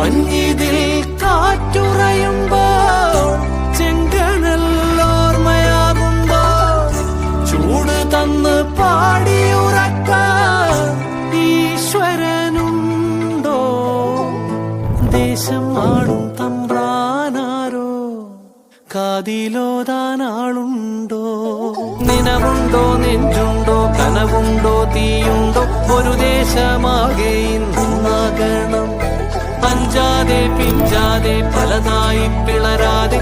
മഞ്ഞിതിൽ കാറ്റുറയുമ്പോ ചെങ്കനൽ ഓർമ്മയാകുമ്പോ ചൂട് തന്ന് പാടിയുറക്കാൻ ഈശ്വരനുണ്ടോ? ദേശമാണും തമ്പ്രാനാരോ? കാതിലോതാനാളുണ്ടോ നിനവുണ്ടോ നെഞ്ചുണ്ടോ? കനവുണ്ടോ? തീയുണ്ടോ? ഒരു ദേശമാകെ ഇന്ന് പിഞ്ചാതെ പലതായി പിളരാതെ